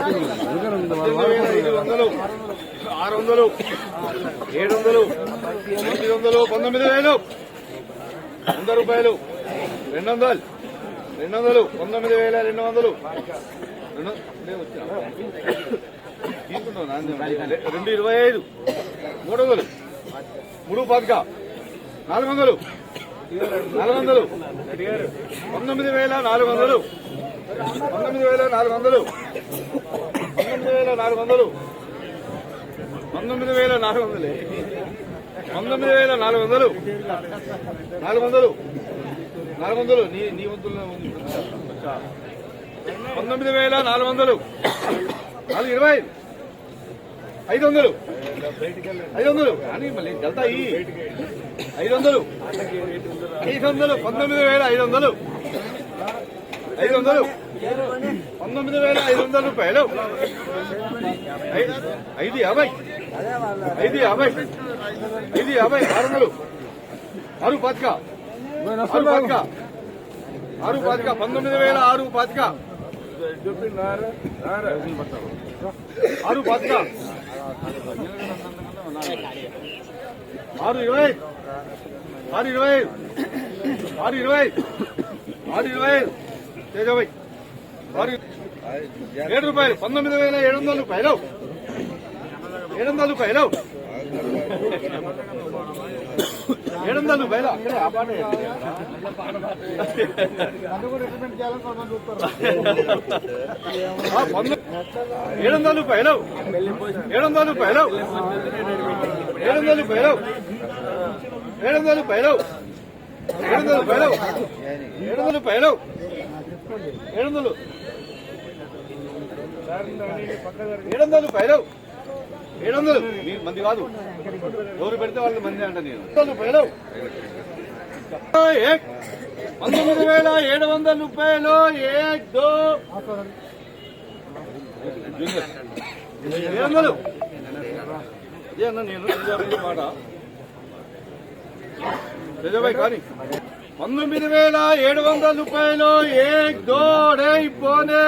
వేల ఐదు వందలు ఆరు వందలు ఏడు వందలు ఎనిమిది వందలు పంతొమ్మిది వేలు వంద రూపాయలు రెండు వందలు. రెండు వందలు. పంతొమ్మిది వేల రెండు వందలు రెండు రెండు ఇరవై ఐదు. మూడు వందలు. మూడు పాతిక. నాలుగు వందలు. నాలుగు వందలు. పంతొమ్మిది వేల నాలుగు వందలు. పంతొమ్మిది వేల నాలుగు వందలు. పంతొమ్మిది వేల నాలుగు వందలు. పంతొమ్మిది వేల నాలుగు వందలు. పంతొమ్మిది వేల నాలుగు వందలు. నాలుగు వందలు. నాలుగు వందలు. నీ నీ వంతుల్లో పంతొమ్మిది వేల నాలుగు వందలు. నాలుగు ఇరవై. ఐదు వందలు. ఐదు వందలు. కానీ మళ్ళీ జల్తాయి ఐదు వందలు. ఐదు వందలు. పంతొమ్మిది వేల ఐదు వందలు. ఐదు వందలు. పంతొమ్మిది వేల ఐదు వందల రూపాయలు. ఐదు ఐదు యాభై. ఐదు యాభై. ఐదు యాభై. ఆరు వందలు. ఆరు పాతిక. ఆరు పాతిక. ఆరు పాతిక. పంతొమ్మిది వేల ఆరు పాతిక. ఆరు పాతిక. ఆరు ఇరవై. ఆరు ఇరవై. ఆరు ఇరవై. ఆరు ఇరవై. తేజాబాయ్ ఆరు ఏడు రూపాయలు పంతొమ్మిది వేల ఏడు వందల రూపాయలు. ఏడు వందల రూపాయలు. ఏడు వందల రూపాయలు. అక్కడే ఆ పాట ఏడు వందల రూపాయలు. ఏడు వందల రూపాయలు. ఏడు వందల రూపాయలు. ఏడు వందల రూపాయలు. ఏడు వందల రూపాయలు. ఏడు వందల రూపాయలు. ఏడు వందలు ఏడు వందల ఏడు వందలు మీ మంది కాదు. ఎవరు పెడితే వాళ్ళు మంది అంట నేను. ఏక్. పంతొమ్మిది వేల ఏడు వందల రూపాయలు ఏక్ దో ఏడు వందలు అదే అన్న నేను మాట. కానీ. పంతొమ్మిది వేల ఏడు వందల రూపాయలు ఏ దోడై పోనే.